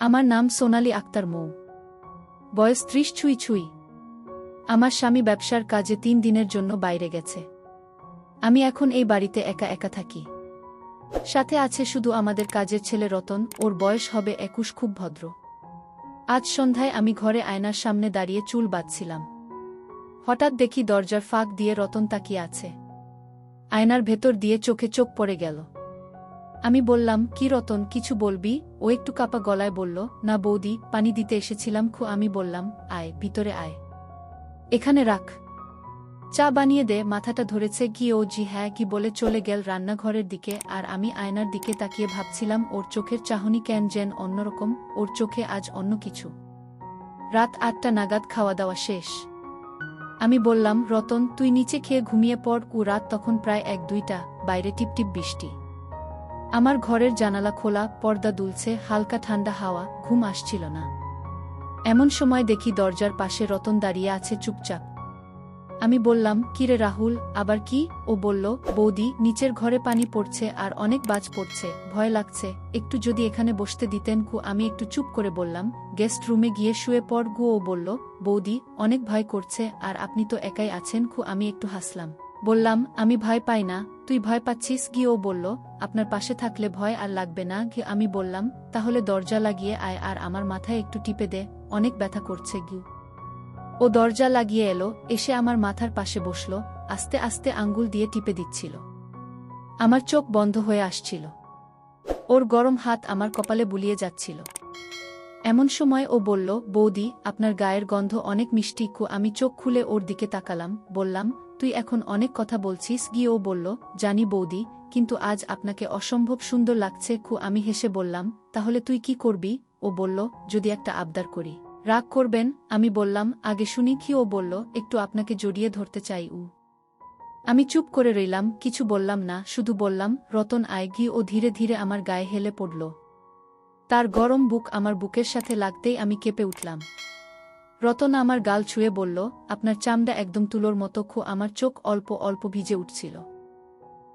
আমার নাম সোনালি আক্তার মৌ। বয়স ত্রিশ ছুঁই ছুঁই। আমার স্বামী ব্যবসার কাজে তিন দিনের জন্য বাইরে গেছে। আমি এখন এই বাড়িতে একা একা থাকি। সাথে আছে শুধু আমাদের কাজের ছেলে রতন, ওর বয়স হবে একুশ, খুব ভদ্র। আজ সন্ধ্যায় আমি ঘরে আয়নার সামনে দাঁড়িয়ে চুল বাঁধছিলাম। হঠাৎ দেখি দরজার ফাঁক দিয়ে রতন তাকিয়ে আছে। আয়নার ভেতর দিয়ে চোখে চোখ পড়ে গেল। আমি বললাম, কি রতন, কিছু বলবি? ও একটু কাপা গলায় বলল, না বৌদি, পানি দিতে এসেছিলাম খু আমি বললাম, আয়, ভিতরে আয়। এখানে রাখ। চা বানিয়ে দে। মাথাটা ধরেছে কি, ও জি হ্যাঁ কি বলে চলে গেল রান্নাঘরের দিকে। আর আমি আয়নার দিকে তাকিয়ে ভাবছিলাম, ওর চোখের চাহনি ক্যান যেন অন্যরকম, ওর চোখে আজ অন্য কিছু। রাত আটটা নাগাদ খাওয়া দাওয়া শেষ। আমি বললাম, রতন, তুই নিচে খেয়ে ঘুমিয়ে পড়। কু রাত তখন প্রায় এক দুইটা বাইরে টিপটিপ বৃষ্টি। আমার ঘরের জানালা খোলা, পর্দা দুলছে, হালকা ঠান্ডা হাওয়া, ঘুম আসছিল না। এমন সময় দেখি দরজার পাশে রতন দাঁড়িয়ে আছে চুপচাপ। আমি বললাম, কিরে রাহুল, আবার কি? ও বলল, বৌদি, নিচের ঘরে পানি পড়ছে আর অনেক বাজ পড়ছে, ভয় লাগছে। একটু যদি এখানে বসতে দিতেন কু। আমি একটু চুপ করে বললাম, গেস্ট রুমে গিয়ে শুয়ে পড় গু ও বলল, বৌদি, অনেক ভয় করছে আর আপনি তো একাই আছেন খু আমি একটু হাসলাম। বললাম, আমি ভয় পাই না। তুই ভয় পাচ্ছিস? গিয়ে ও বলল, আপনার পাশে থাকলে ভয় আর লাগবে না। গিয়ে আমি বললাম, তাহলে দরজা লাগিয়ে আয় আর আমার মাথায় একটু টিপে দে। অনেক ব্যথা করছে। গিউ ও দরজা লাগিয়ে এলো, এসে আমার মাথার পাশে বসল, আস্তে আস্তে আঙ্গুল দিয়ে টিপে দিচ্ছিল। আমার চোখ বন্ধ হয়ে আসছিল। ওর গরম হাত আমার কপালে বুলিয়ে যাচ্ছিল। এমন সময় ও বলল, বৌদি, আপনার গায়ের গন্ধ অনেক মিষ্টি কু, আমি চোখ খুলে ওর দিকে তাকালাম। বললাম তুই এখন অনেক কথা বলছিস গিয়ে ও বলল, জানি বৌদি, কিন্তু আজ আপনাকে অসম্ভব সুন্দর লাগছে, খু, আমি হেসে বললাম, তাহলে তুই কি করবি? ও বলল, যদি একটা আবদার করি। রাগ করবেন? আমি বললাম, আগে শুনি, কি ও বলল, একটু আপনাকে জড়িয়ে ধরতে চাই, উ। আমি চুপ করে রইলাম, কিছু বললাম না, শুধু বললাম, রতন আয়, গিয়ে ও ধীরে ধীরে আমার গায়ে হেলে পড়ল। তার গরম বুক আমার বুকের সাথে লাগতেই আমি কেঁপে উঠলাম। রতন আমার গাল ছুঁয়ে বলল, আপনার চামড়া একদম তুলোর মতো খো, আমার চোখ অল্প অল্প ভিজে উঠছিল।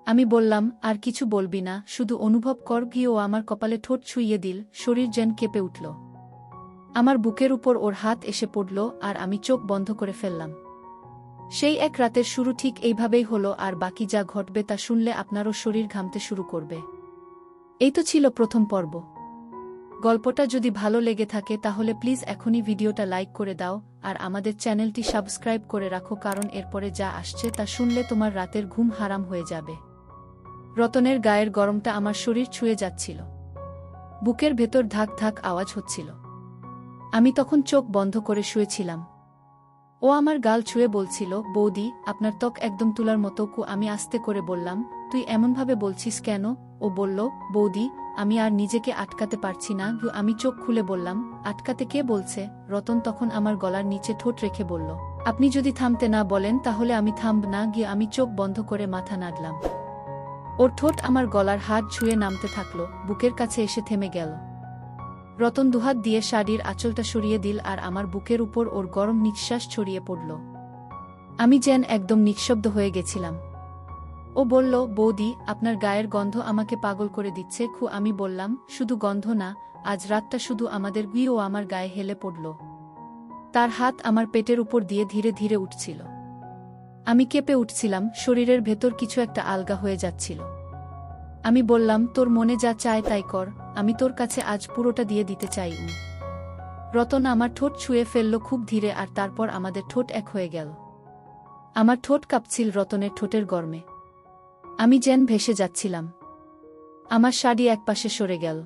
আমি বললাম, আর কিছু বলবি না, শুধু অনুভব কর, গিয়ে ও আমার কপালে ঠোঁট ছুঁইয়ে দিল, শরীর যেন কেঁপে উঠল। আমার বুকের উপর ওর হাত এসে পড়ল, আর আমি চোখ বন্ধ করে ফেললাম। সেই এক রাতের শুরু ঠিক এইভাবেই হলো, আর বাকি যা ঘটবে তা শুনলে আপনারও শরীর ঘামতে শুরু করবে। এই তো ছিল প্রথম পর্ব। গল্পটা যদি ভালো লেগে থাকে তাহলে প্লিজ এখনই ভিডিওটা লাইক করে দাও, আর আমাদের চ্যানেলটি সাবস্ক্রাইব করে রাখো কারণ এরপরে যা আসছে তা শুনলে তোমার রাতের ঘুম হারাম হয়ে যাবে। রতনের গায়ের গরমটা আমার শরীর ছুঁয়ে যাচ্ছিল। বুকের ভেতর ধাক ধাক আওয়াজ হচ্ছিল। আমি তখন চোখ বন্ধ করে শুয়েছিলাম। ও আমার গাল ছুঁয়ে বলছিল, বৌদি, আপনার ত্বক একদম তুলার মতো কু আমি আস্তে করে বললাম তুই এমনভাবে বলছিস কেন? ও বলল, বৌদি, আমি আর নিজেকে আটকাতে পারছি না। আমি চোখ খুলে বললাম, আটকাতে কে বলছে? রতন তখন আমার গলার নিচে ঠোঁট রেখে বলল, আপনি যদি থামতে না বলেন, তাহলে আমি থামব না। গিয়ে আমি চোখ বন্ধ করে মাথা নাড়লাম। ওর ঠোঁট আমার গলার হাত ছুঁয়ে নামতে থাকল, বুকের কাছে এসে থেমে গেল। রতন দুহাত দিয়ে শাড়ির আঁচলটা সরিয়ে দিল আর আমার বুকের উপর ওর গরম নিঃশ্বাস ছড়িয়ে পড়ল। আমি যেন একদম নিঃশব্দ হয়ে গেছিলাম। ও বলল, বৌদি, আপনার গায়ের গন্ধ আমাকে পাগল করে দিচ্ছে, খু, আমি বললাম, শুধু গন্ধ না, আজ রাতটা শুধু আমাদের গুই ও আমার গায়ে হেলে পড়ল। তার হাত আমার পেটের উপর দিয়ে ধীরে ধীরে উঠছিল। আমি কেঁপে উঠছিলাম, শরীরের ভেতর কিছু একটা আলগা হয়ে যাচ্ছিল। আমি বললাম, তোর মনে যা চায় তাই কর, আমি তোর কাছে আজ পুরোটা দিয়ে দিতে চাই রতন আমার ঠোঁট ছুঁয়ে ফেলল খুব ধীরে আর তারপর আমাদের ঠোঁট এক হয়ে গেল। আমার ঠোঁট কাঁপছিল রতনের ঠোঁটের গর্মে। আমি যেন ভেসে যাচ্ছিলাম। আমার শাড়ি একপাশে সরে গেল।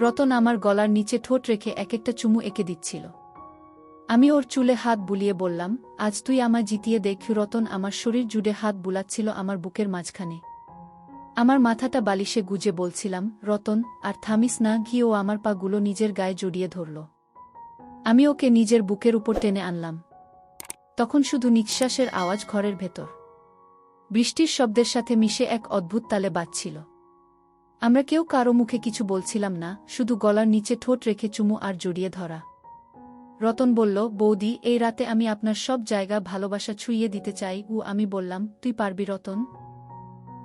রতন আমার গলার নিচে ঠোঁট রেখে এক একটা চুমু এঁকে দিচ্ছিল। আমি ওর চুলে হাত বুলিয়ে বললাম, আজ তুই আমার জিতিয়ে দেখ রতন আমার শরীর জুড়ে হাত বুলাচ্ছিল আমার বুকের মাঝখানে। আমার মাথাটা বালিশে গুজে বলছিলাম, রতন, আর থামিস না গিয়ে ও আমার পাগুলো নিজের গায়ে জড়িয়ে ধরল। আমি ওকে নিজের বুকের উপর টেনে আনলাম। তখন শুধু নিঃশ্বাসের আওয়াজ ঘরের ভেতর। বৃষ্টির শব্দের সাথে মিশে এক অদ্ভুত তালে বাজছিল। আমরা কেউ কারও মুখে কিছু বলছিলাম না, শুধু গলার নিচে ঠোঁট রেখে চুমু আর জড়িয়ে ধরা। রতন বলল, বৌদি, এই রাতে আমি আপনার সব জায়গা ভালোবাসা ছুঁইয়ে দিতে চাই। ও আমি বললাম, তুই পারবি রতন?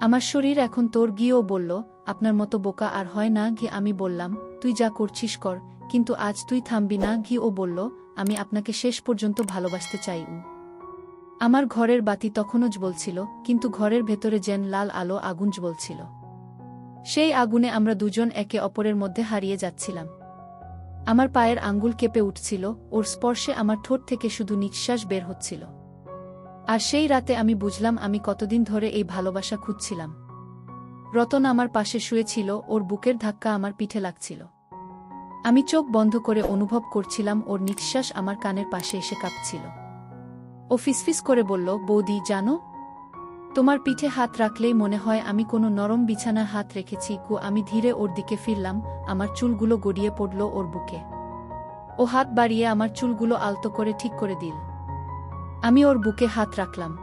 আমার শরীর এখন তোর গিয়েও বলল, আপনার মতো বোকা আর হয় না। গিয়ে আমি বললাম, তুই যা করছিস কর, কিন্তু আজ তুই থামবি না। ঘি ও বলল, আমি আপনাকে শেষ পর্যন্ত ভালোবাসতে চাই। উ আমার ঘরের বাতি তখনও জ্বলছিল, কিন্তু ঘরের ভেতরে যেন লাল আলো আগুন জ্বলছিল। সেই আগুনে আমরা দুজন একে অপরের মধ্যে হারিয়ে যাচ্ছিলাম। আমার পায়ের আঙ্গুল কেঁপে উঠছিল, ওর স্পর্শে আমার ঠোঁট থেকে শুধু নিঃশ্বাস বের হচ্ছিল। আর সেই রাতে আমি বুঝলাম আমি কতদিন ধরে এই ভালোবাসা খুঁজছিলাম। রতন আমার পাশে শুয়েছিল, ওর বুকের ধাক্কা আমার পিঠে লাগছিল। আমি চোখ বন্ধ করে অনুভব করছিলাম, ওর নিঃশ্বাস আমার কানের পাশে এসে কাঁপছিল। ও ফিসফিস করে বলল, বৌদি, জানো? তোমার পিঠে হাত রাখলেই মনে হয় আমি কোনো নরম বিছানায় হাত রেখেছি, কু, আমি ধীরে ওর দিকে ফিরলাম, আমার চুলগুলো গড়িয়ে পড়ল ওর বুকে। ও হাত বাড়িয়ে আমার চুলগুলো আলতো করে ঠিক করে দিল। আমি ওর বুকে হাত রাখলাম।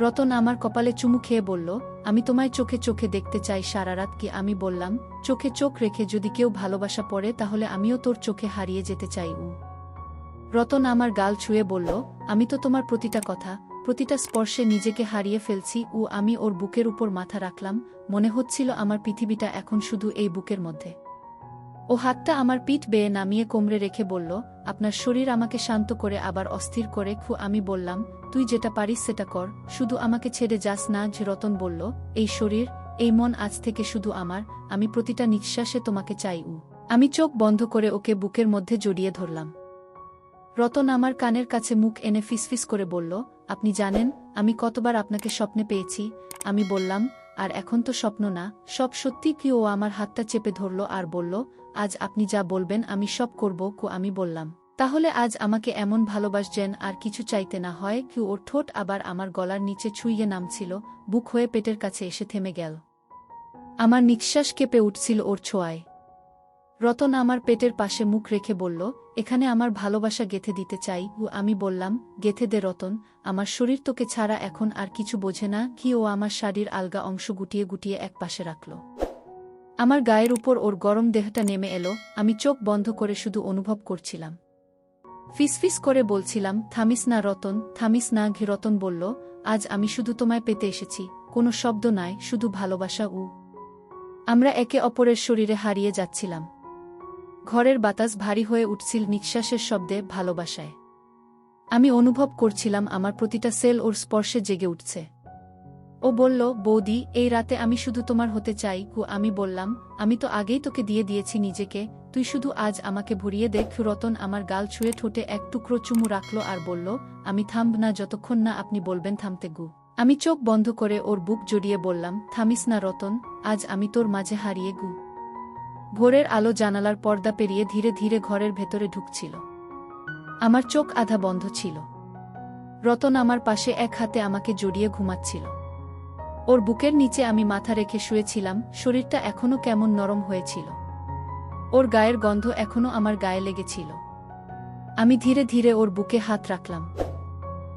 রতন আমার কপালে চুমু খেয়ে বলল, আমি তোমায় চোখে চোখে দেখতে চাই সারা রাত কি? আমি বললাম, চোখে চোখ রেখে যদি কেউ ভালোবাসা পড়ে তাহলে আমিও তোর চোখে হারিয়ে যেতে চাই, উ। রতন আমার গাল ছুঁয়ে বলল আমি তো তোমার প্রতিটা কথা, প্রতিটা স্পর্শে নিজেকে হারিয়ে ফেলছি ও আমি ওর বুকের উপর মাথা রাখলাম, মনে হচ্ছিল আমার পৃথিবীটা এখন শুধু এই বুকের মধ্যে। ও হাতটা আমার পিঠ বেয়ে নামিয়ে কোমরে রেখে বলল, আপনার শরীর আমাকে শান্ত করে, আবার অস্থির করে খু আমি বললাম, তুই যেটা পারিস সেটা কর, শুধু আমাকে ছেড়ে যাস না যে রতন বলল, এই শরীর, এই মন আজ থেকে শুধু আমার, আমি প্রতিটা নিঃশ্বাসে তোমাকে চাই উ আমি চোখ বন্ধ করে ওকে বুকের মধ্যে জড়িয়ে ধরলাম। রতন আমার কানের কাছে মুখ এনে ফিসফিস করে বলল, আপনি জানেন, আমি কতবার আপনাকে স্বপ্নে পেয়েছি। আমি বললাম, আর এখন তো স্বপ্ন না। সব সত্যি কি? ও আমার হাতটা চেপে ধরল আর বলল, আজ আপনি যা বলবেন, আমি সব করব কু, আমি বললাম। তাহলে আজ আমাকে এমন ভালোবাসছেন আর কিছু চাইতে না হয় কি? ওর ঠোঁট আবার আমার গলার নিচে ছুঁইয়ে নামছিল, বুক হয়ে পেটের কাছে এসে থেমে গেল। আমার নিঃশ্বাস কেঁপে উঠছিল ওর ছোঁয়ায়। রতন আমার পেটের পাশে মুখ রেখে বলল, এখানে আমার ভালোবাসা গেথে দিতে চাই। ও আমি বললাম, গেথে দে রতন, আমার শরীর তোকে ছাড়া এখন আর কিছু বোঝে না। কি ও আমার শাড়ির আলগা অংশ গুটিয়ে গুটিয়ে এক পাশে রাখল। আমার গায়ের উপর ওর গরম দেহটা নেমে এলো, আমি চোখ বন্ধ করে শুধু অনুভব করছিলাম। ফিসফিস করে বলছিলাম, থামিস না রতন, থামিস না, ঘি রতন বলল, আজ আমি শুধু তোমায় পেতে এসেছি, কোনো শব্দ নাই, শুধু ভালোবাসা, উ। আমরা একে অপরের শরীরে হারিয়ে যাচ্ছিলাম। ঘরের বাতাস ভারী হয়ে উঠছিল নিঃশ্বাসের শব্দে ভালোবাসায়। আমি অনুভব করছিলাম আমার প্রতিটা সেল ওর স্পর্শে জেগে উঠছে। ও বলল, বৌদি, এই রাতে আমি শুধু তোমার হতে চাই কু। আমি বললাম, আমি তো আগেই তোকে দিয়ে দিয়েছি নিজেকে। তুই শুধু আজ আমাকে ভরিয়ে দেখ। রতন আমার গাল ছুঁয়ে ঠোঁটে এক টুকরো চুমু রাখল আর বলল, আমি থামব না, যতক্ষণ না আপনি বলবেন থামতে গু আমি চোখ বন্ধ করে ওর বুক জড়িয়ে বললাম, থামিস না রতন, আজ আমি তোর মাঝে হারিয়ে গু ভোরের আলো জানালার পর্দা পেরিয়ে ধীরে ধীরে ঘরের ভেতরে ঢুকছিল। আমার চোখ আধা বন্ধ ছিল। রতন আমার পাশে এক হাতে আমাকে জড়িয়ে ঘুমাচ্ছিল। ওর বুকের নিচে আমি মাথা রেখে শুয়েছিলাম, শরীরটা এখনও কেমন নরম হয়েছিল। ওর গায়ের গন্ধ এখনও আমার গায়ে লেগেছিল। আমি ধীরে ধীরে ওর বুকে হাত রাখলাম।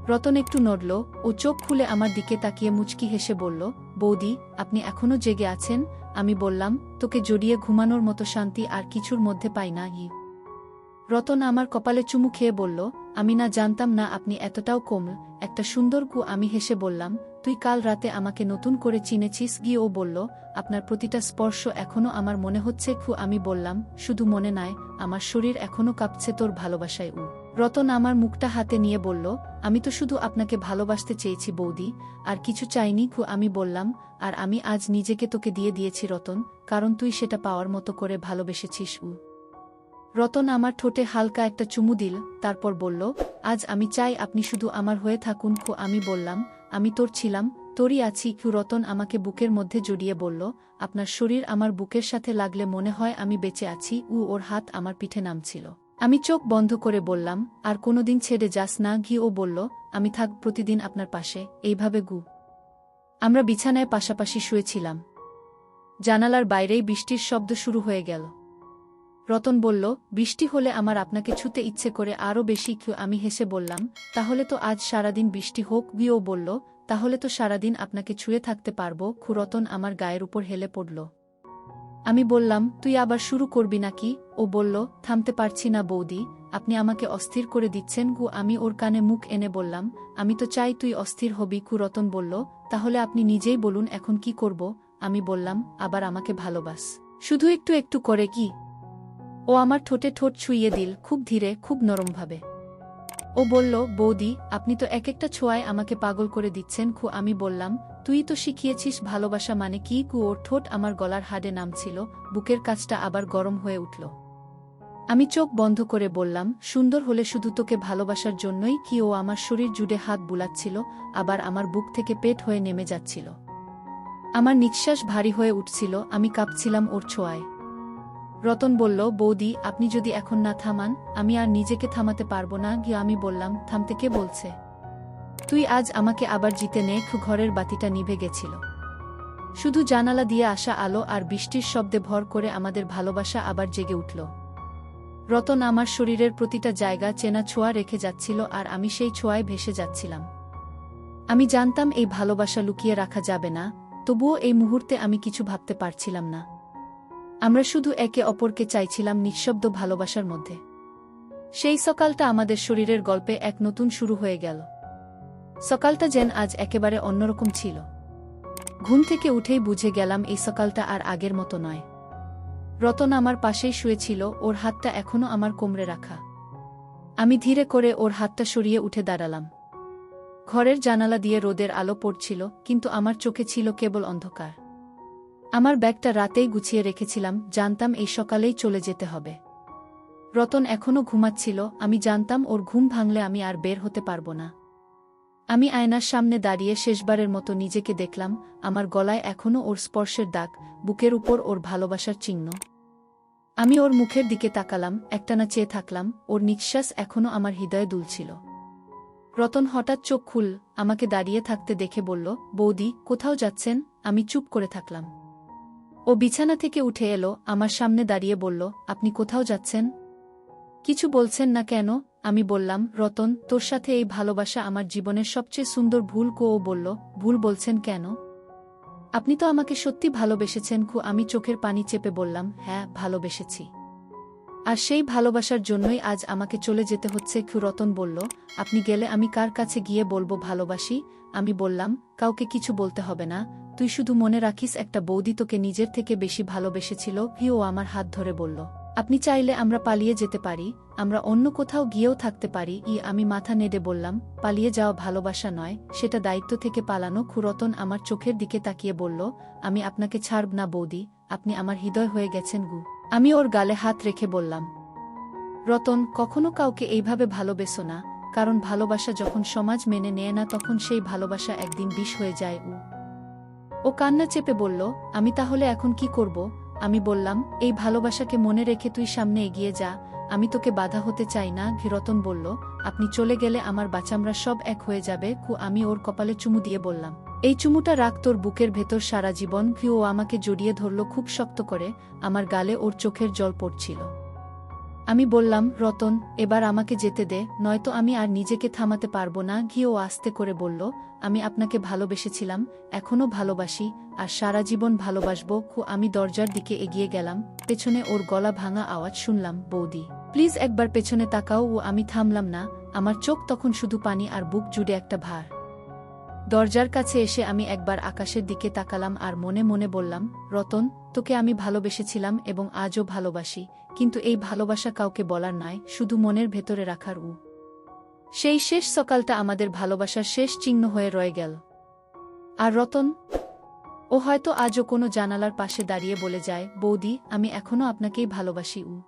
রতন একটু নড়ল, ও চোখ খুলে আমার দিকে তাকিয়ে মুচকি হেসে বলল বৌদি, আপনি এখনও জেগে আছেন? আমি বললাম, তোকে জড়িয়ে ঘুমানোর মতো শান্তি আর কিছুর মধ্যে পাই না, ই। রতন আমার কপালে চুমু খেয়ে বলল, আমি না জানতাম না আপনি এতটাও কোমল একটা সুন্দর কু আমি হেসে বললাম, তুই কাল রাতে আমাকে নতুন করে চিনেছিস, গিয়ে ও বলল, আপনার প্রতিটা স্পর্শ এখনও আমার মনে হচ্ছে খু আমি বললাম, শুধু মনে নয় আমার শরীর এখনও কাঁপছে তোর ভালোবাসায়, উ। রতন আমার মুখটা হাতে নিয়ে বলল, আমি তো শুধু আপনাকে ভালোবাসতে চেয়েছি বৌদি, আর কিছু চাইনি খু, আমি বললাম, আর আমি আজ নিজেকে তোকে দিয়ে দিয়েছি রতন, কারণ তুই সেটা পাওয়ার মতো করে ভালোবেসেছিস উ। রতন আমার ঠোঁটে হালকা একটা চুমু দিল, তারপর বলল, আজ আমি চাই আপনি শুধু আমার হয়ে থাকুন খু, আমি বললাম, আমি তোর ছিলাম, তোরই আছি কু রতন আমাকে বুকের মধ্যে জড়িয়ে বলল, আপনার শরীর আমার বুকের সাথে লাগলে মনে হয় আমি বেঁচে আছি, উ, ওর হাত আমার পিঠে নামছিল। আমি চোখ বন্ধ করে বললাম, আর কোনোদিন ছেড়ে যাস না ঘি ও বলল, আমি থাক প্রতিদিন আপনার পাশে। এইভাবে গু। আমরা বিছানায় পাশাপাশি শুয়েছিলাম। জানালার বাইরেই বৃষ্টির শব্দ শুরু হয়ে গেল। রতন বলল, বৃষ্টি হলে আমার আপনাকে ছুতে ইচ্ছে করে আরও বেশি কেউ আমি হেসে বললাম, তাহলে তো আজ সারাদিন বৃষ্টি হোক গিয়েও বলল, তাহলে তো সারাদিন আপনাকে ছুঁয়ে থাকতে পারব খুরতন আমার গায়ের উপর হেলে পড়ল। আমি বললাম, তুই আবার শুরু করবি নাকি? ও বলল, থামতে পারছি না বৌদি, আপনি আমাকে অস্থির করে দিচ্ছেন গু। আমি ওর কানে মুখ এনে বললাম, আমি তো চাই তুই অস্থির হবি। কুরতন বলল, তাহলে আপনি নিজেই বলুন এখন কি করব? আমি বললাম, আবার আমাকে ভালোবাস। শুধু একটু একটু করে কি? ও আমার ঠোঁটে ঠোঁট ছুঁইয়ে দিল, খুব ধীরে, খুব নরমভাবে। ও বলল, বৌদি, আপনি তো এক একটা ছোঁয়ায় আমাকে পাগল করে দিচ্ছেন খু, আমি বললাম, তুই তো শিখিয়েছিস ভালোবাসা মানে কি? কু ওর ঠোঁট আমার গলার হাডে নামছিল, বুকের কাজটা আবার গরম হয়ে উঠল। আমি চোখ বন্ধ করে বললাম, সুন্দর হলে শুধু তোকে ভালোবাসার জন্যই কি ও আমার শরীর জুড়ে হাত বুলাচ্ছিল, আবার আমার বুক থেকে পেট হয়ে নেমে যাচ্ছিল। আমার নিঃশ্বাস ভারী হয়ে উঠছিল, আমি কাঁপছিলাম ওর ছোঁয়ায়। রতন বলল, বৌদি, আপনি যদি এখন না থামান, আমি আর নিজেকে থামাতে পারব না। গিয়ে আমি বললাম, থামতে কে বলছে? তুই আজ আমাকে আবার জিতে নে ঘরের বাতিটা নিভে গেছিল। শুধু জানালা দিয়ে আসা আলো আর বৃষ্টির শব্দে ভর করে আমাদের ভালোবাসা আবার জেগে উঠল। রতন আমার শরীরের প্রতিটা জায়গা চেনা ছোঁয়া রেখে যাচ্ছিল আর আমি সেই ছোঁয়ায় ভেসে যাচ্ছিলাম। আমি জানতাম, এই ভালোবাসা লুকিয়ে রাখা যাবে না, তবুও এই মুহূর্তে আমি কিছু ভাবতে পারছিলাম না। আমরা শুধু একে অপরকে চাইছিলাম নিঃশব্দ ভালোবাসার মধ্যে। সেই সকালটা আমাদের শরীরের গল্পে এক নতুন শুরু হয়ে গেল। সকালটা যেন আজ একেবারে অন্যরকম ছিল। ঘুম থেকে উঠেই বুঝে গেলাম এই সকালটা আর আগের মতো নয়। রতন আমার পাশেই শুয়েছিল, ওর হাতটা এখনও আমার কোমরে রাখা। আমি ধীরে করে ওর হাতটা সরিয়ে উঠে দাঁড়ালাম। ঘরের জানালা দিয়ে রোদের আলো পড়ছিল, কিন্তু আমার চোখে ছিল কেবল অন্ধকার। আমার ব্যাগটা রাতেই গুছিয়ে রেখেছিলাম, জানতাম এই সকালেই চলে যেতে হবে। রতন এখনও ঘুমাচ্ছিল, আমি জানতাম ওর ঘুম ভাঙলে আমি আর বের হতে পারব না। আমি আয়নার সামনে দাঁড়িয়ে শেষবারের মতো নিজেকে দেখলাম, আমার গলায় এখনও ওর স্পর্শের দাগ, বুকের উপর ওর ভালোবাসার চিহ্ন। আমি ওর মুখের দিকে তাকালাম, একটানা চেয়ে থাকলাম, ওর নিঃশ্বাস এখনও আমার হৃদয়ে দুলছিল। রতন হঠাৎ চোখ খুল, আমাকে দাঁড়িয়ে থাকতে দেখে বলল, বৌদি, কোথাও যাচ্ছেন? আমি চুপ করে থাকলাম। ও বিছানা থেকে উঠে এলো, আমার সামনে দাঁড়িয়ে বলল, আপনি কোথাও যাচ্ছেন? কিছু বলছেন না কেন? আমি বললাম, রতন, তোর সাথে এই ভালোবাসা আমার জীবনের সবচেয়ে সুন্দর ভুল? কো ও বলল, ভুল বলছেন কেন? আপনি তো আমাকে সত্যি ভালোবেসেছেন খু আমি চোখের পানি চেপে বললাম হ্যাঁ ভালোবেসেছি। আর সেই ভালোবাসার জন্যই আজ আমাকে চলে যেতে হচ্ছে? খু রতন বলল, আপনি গেলে আমি কার কাছে গিয়ে বলব ভালোবাসি? আমি বললাম, কাউকে কিছু বলতে হবে না। তুই শুধু মনে রাখিস একটা বৌদি তোকে নিজের থেকে বেশি ভালোবেসেছিল, হিও আমার হাত ধরে বলল। আপনি চাইলে আমরা পালিয়ে যেতে পারি, আমরা অন্য কোথাও গিয়েও থাকতে পারি, ই আমি মাথা নেড়ে বললাম, পালিয়ে যাওয়া ভালোবাসা নয়, সেটা দায়িত্ব থেকে পালানো খুরতন আমার চোখের দিকে তাকিয়ে বলল, আমি আপনাকে ছাড়ব না বৌদি, আপনি আমার হৃদয় হয়ে গেছেন গু। আমি ওর গালে হাত রেখে বললাম, রতন, কখনো কাউকে এইভাবে ভালোবেসো না, কারণ ভালোবাসা যখন সমাজ মেনে নেয় না, তখন সেই ভালোবাসা একদিন বিষ হয়ে যায়, উ। ও কান্না চেপে বলল, আমি তাহলে এখন কি করব? আমি বললাম, এই ভালোবাসাকে মনে রেখে তুই সামনে এগিয়ে যা। আমি তোকে বাধা হতে চাই না, ঘিরতন বলল, আপনি চলে গেলে আমার বাচামরা সব এক হয়ে যাবে, কু আমি ওর কপালে চুমু দিয়ে বললাম। এই চুমুটা রাখ তোর বুকের ভেতর সারা জীবন ঘি ও আমাকে জড়িয়ে ধরল খুব শক্ত করে, আমার গালে ওর চোখের জল পড়ছিল। আমি বললাম, রতন, এবার আমাকে যেতে দে, নয়তো আমি আর নিজেকে থামাতে পারব না। ঘি ও আস্তে করে বলল, আমি আপনাকে ভালোবেসেছিলাম এখনও ভালোবাসি, আর সারা জীবন ভালোবাসবো। খু, আমি দরজার দিকে এগিয়ে গেলাম, পেছনে ওর গলা ভাঙা আওয়াজ শুনলাম, বৌদি, প্লিজ একবার পেছনে তাকাও। ও, আমি থামলাম না, আমার চোখ তখন শুধু পানি আর বুক জুড়ে একটা ভার। দরজার কাছে এসে আমি একবার আকাশের দিকে তাকালাম আর মনে মনে বললাম, রতন, তোকে আমি ভালোবেসেছিলাম এবং আজও ভালোবাসি, কিন্তু এই ভালোবাসা কাউকে বলার নয় শুধু মনের ভেতরে রাখার উ। সেই শেষ সকালটা আমাদের ভালোবাসার শেষ চিহ্ন হয়ে রয়ে গেল। আর রতন? ও হয়তো আজও কোনো জানালার পাশে দাঁড়িয়ে বলে যায়, বৌদি, আমি এখনও আপনাকেই ভালোবাসি, উ।